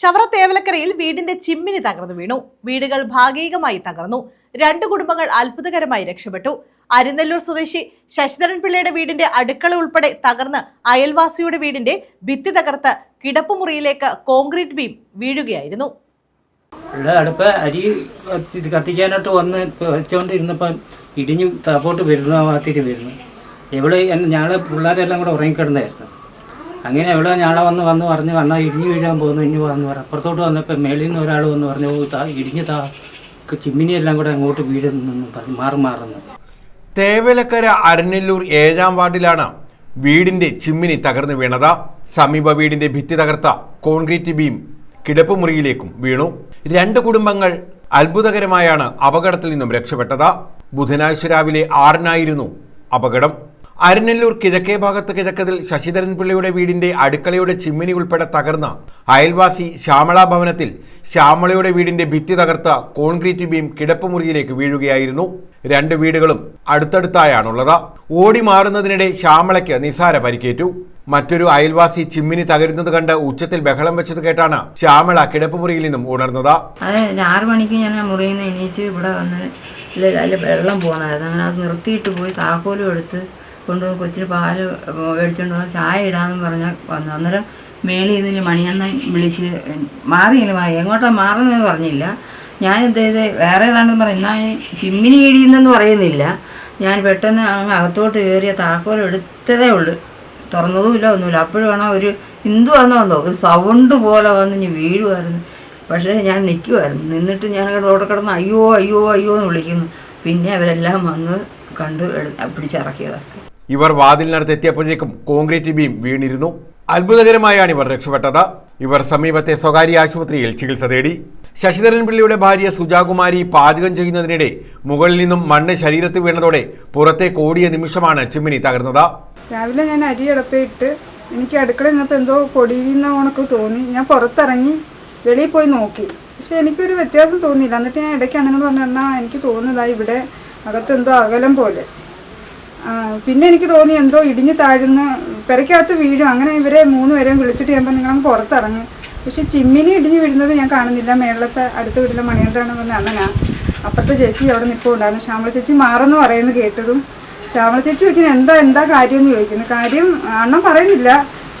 ചവറ തേവലക്കരയിൽ വീടിന്റെ ചിമ്മിനി തകർന്നു വീണു. വീടുകൾ ഭാഗികമായി തകർന്നു. രണ്ട് കുടുംബങ്ങൾ അത്ഭുതകരമായി രക്ഷപ്പെട്ടു. അരിനെല്ലൂർ സ്വദേശി ശശിധരൻ പിള്ളയുടെ വീടിന്റെ അടുക്കള ഉൾപ്പെടെ തകർന്ന് അയൽവാസിയുടെ വീടിന്റെ ഭിത്തി തകർത്ത് കിടപ്പുമുറിയിലേക്ക് കോൺക്രീറ്റ് ബീം വീഴുകയായിരുന്നു. ഇവിടെ അടുപ്പ് അരി കത്തി കത്തിക്കാനായിട്ട് വന്ന് വെച്ചുകൊണ്ടിരുന്നപ്പം ഇടിഞ്ഞ് വരുന്നു ആ ഭാഗത്തേക്ക് വരുന്നു. ഇവിടെ ഞങ്ങൾ പിള്ളേരെല്ലാം കൂടെ ഉറങ്ങിക്കിടന്നായിരുന്നു. അങ്ങനെ എവിടെ ഞാളെ വന്ന് വന്ന് പറഞ്ഞ് വന്ന ഇടിഞ്ഞു വീഴാൻ പോകുന്നു ഇനി വന്ന് പറഞ്ഞു അപ്പുറത്തോട്ട് വന്നപ്പോൾ മേളിൽ നിന്ന് ഒരാൾ വന്ന് പറഞ്ഞു "ഓ, താ ഇടിഞ്ഞ് താ. ചിമ്മിനിയെല്ലാം കൂടെ അങ്ങോട്ട് വീഴുന്നു പറഞ്ഞു മാറി മാറുന്നു. തേവലക്കര അരനല്ലൂർ ഏഴാം വാർഡിലാണ് വീടിന്റെ ചിമ്മിനി തകർന്നു വീണത്. സമീപ വീടിന്റെ ഭിത്തി തകർത്ത കോൺക്രീറ്റ് ബീം കിടപ്പ് മുറിയിലേക്കും വീണു. രണ്ട് കുടുംബങ്ങൾ അത്ഭുതകരമായാണ് അപകടത്തിൽ നിന്നും രക്ഷപ്പെട്ടത്. ബുധനാഴ്ച രാവിലെ ആറിനായിരുന്നു അപകടം. അരനെല്ലൂർ കിഴക്കേ ഭാഗത്ത് കിഴക്കതിൽ ശശിധരൻ പിള്ളയുടെ വീടിന്റെ അടുക്കളയുടെ ചിമ്മിനി ഉൾപ്പെടെ തകർന്ന അയൽവാസി ശ്യാമള ഭവനത്തിൽ ശ്യാമളയുടെ വീടിന്റെ ഭിത്തി തകർത്ത കോൺക്രീറ്റ് ബീം കിടപ്പുമുറിയിലേക്ക് വീഴുകയായിരുന്നു. രണ്ട് വീടുകളും അടുത്തടുത്തായാണുള്ളത്. ഓടി മാറുന്നതിനിടെ ശ്യാമളയ്ക്ക് നിസാര പരിക്കേറ്റു. മറ്റൊരു അയൽവാസി ചിമ്മിനി തകരുന്നത് കണ്ട് ഉച്ചത്തിൽ ബഹളം വെച്ചത് കേട്ടാണ് ശ്യാമള കിടപ്പുമുറിയിൽ നിന്നും ഉണർന്നത്. അത് മണിക്ക് ഞാൻ മുറിയിൽ നിന്ന് എണീച്ച് ഇവിടെ വന്ന് അതിൽ വെള്ളം പോകുന്നതായിരുന്നു അങ്ങനെ അത് നിർത്തിയിട്ട് പോയി താക്കോലും എടുത്ത് കൊണ്ടുപോയി കൊച്ചിന് പാൽ മേടിച്ചുകൊണ്ട് വന്ന് ചായ ഇടാന്ന് പറഞ്ഞാൽ വന്നു. അന്നേരം മേളിൽ നിന്ന് മണിയണ്ണ വിളിച്ച് മാറിയില്ല മാറി. എങ്ങോട്ടാ മാറുന്നതെന്ന് പറഞ്ഞില്ല. ഞാൻ എന്ത് വേറെ ഏതാണെന്ന് പറഞ്ഞു എന്നാൽ ചിമ്മിനി ഇടിയുന്നെന്ന് പറയുന്നില്ല. ഞാൻ പെട്ടെന്ന് അങ്ങ് അകത്തോട്ട് കയറിയ താക്കോൽ എടുത്തതേ ഉള്ളൂ. തുറന്നതുമില്ല ഒന്നുമില്ല. അപ്പോഴാണ് ഒരു ഹിന്ദു ഹിന്ദുവാണെന്നോ എന്തോ ഒരു സൗണ്ട് പോലെ വന്ന് ഇനി വീഴുമായിരുന്നു പക്ഷേ ഞാൻ നിൽക്കുമായിരുന്നു നിന്നിട്ട് ഞാൻ അവിടെ കിടന്ന് അയ്യോ അയ്യോ അയ്യോ എന്ന് വിളിക്കുന്നു. പിന്നെ അവരെല്ലാം വന്ന് കണ്ട് പിടിച്ചിറക്കിയതൊക്കെ. ഇവർ വാതിലിനടുത്ത് എത്തിയപ്പോഴേക്കും കോൺക്രീറ്റ് ബീം വീണിരുന്നു. അത്ഭുതകരമായാണ് ഇവർ രക്ഷപ്പെട്ടത്. ഇവർ സമീപത്തെ സ്വകാര്യ ആശുപത്രിയിൽ ചികിത്സ തേടി. ശശിധരൻ പിള്ളയുടെ ഭാര്യ സുജാകുമാരി പാചകം ചെയ്യുന്നതിനിടെ മുകളിൽ നിന്നും മണ്ണ് ശരീരത്തിൽ വീണതോടെ പുറത്തെ കോടിയ നിമിഷമാണ് ചിമ്മിനി തകർന്നത്. രാവിലെ ഞാൻ അരി അടപ്പിട്ട് എനിക്ക് അടുക്കള നിന്നപ്പോൾ എന്തോ പൊടിയുന്ന കണക്ക് തോന്നി. ഞാൻ പുറത്തിറങ്ങി വെളിയിൽ പോയി നോക്കി. പക്ഷെ എനിക്കൊരു വ്യത്യാസം തോന്നിയില്ല. എന്നിട്ട് ഞാൻ ഇടയ്ക്ക് അണ്ണനോട് പറഞ്ഞു അണ്ണാ എനിക്ക് തോന്നുന്നതാ ഇവിടെ അകത്തെന്തോ അകലം പോലെ. പിന്നെ എനിക്ക് തോന്നി എന്തോ ഇടിഞ്ഞ് താഴ്ന്ന് പെരക്കകത്ത് വീഴും. അങ്ങനെ ഇവരെ മൂന്ന് പേരെയും വിളിച്ചിട്ട് ചെയ്യുമ്പോൾ നിങ്ങൾ അങ്ങ് പുറത്തിറങ്ങി. പക്ഷെ ചിമ്മിനി ഇടിഞ്ഞ് വീഴുന്നത് ഞാൻ കാണുന്നില്ല. മേളത്തെ അടുത്ത വീട്ടിലെ മണിയണ്ടാണ് പറഞ്ഞ അണ്ണനാ. അപ്പുറത്തെ ചേച്ചി അവിടെ നിൽപ്പുണ്ടായിരുന്നു ശ്യാമള ചേച്ചി മാറെന്ന് പറയുന്നത് കേട്ടതും. ശ്യാമള ചേച്ചി ചോദിക്കുന്നത് എന്താ എന്താ കാര്യം എന്ന് ചോദിക്കുന്നു? കാര്യം അണ്ണൻ പറയുന്നില്ല.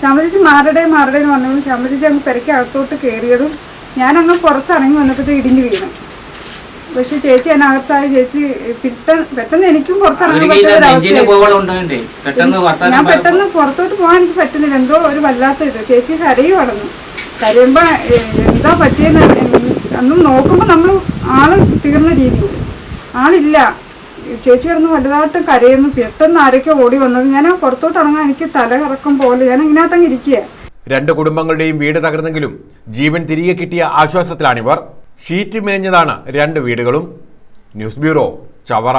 ശ്യാമള ചേച്ചി മാറടേ മാറടേ എന്ന് പറഞ്ഞപ്പോൾ ശ്യാമള ചേച്ചി അങ്ങ് പെരക്കകത്തോട്ട് കയറിയതും ഞാനങ്ങ് പുറത്തിറങ്ങി വന്നപ്പോഴത്തെ ഇടിഞ്ഞ് വീണു. പക്ഷെ ചേച്ചി അതിനകത്തായി ചേച്ചി പെട്ടെന്ന് പെട്ടെന്ന് എനിക്കും പുറത്തിറങ്ങാൻ ഞാൻ പെട്ടെന്ന് പുറത്തോട്ട് പോകാൻ എനിക്ക് പറ്റുന്നില്ല. എന്തോ ഒരു വല്ലാത്ത ഇത്. ചേച്ചി കരയുവാണെന്ന് കരയുമ്പോ എന്താ പറ്റിയെന്ന് അന്നും നോക്കുമ്പോ നമ്മൾ ആൾ തീർന്ന രീതിയിൽ ആളില്ല. ചേച്ചി കിടന്ന് വലുതായിട്ട് കരയുന്നു. പെട്ടെന്ന് ആരൊക്കെ ഓടി വന്നത്. ഞാൻ പുറത്തോട്ട് ഇറങ്ങാൻ എനിക്ക് തല കറക്കം പോലെ ഞാൻ ഇങ്ങനത്തങ്ങ് ഇരിക്കുക രണ്ട് കുടുംബങ്ങളുടെയും വീട് തകർന്നെങ്കിലും ജീവൻ തിരികെ കിട്ടിയ ആശ്വാസത്തിലാണിവർ. ഷീറ്റ് മേഞ്ഞതാണ് രണ്ട് വീടുകളും. News bureau Chavara.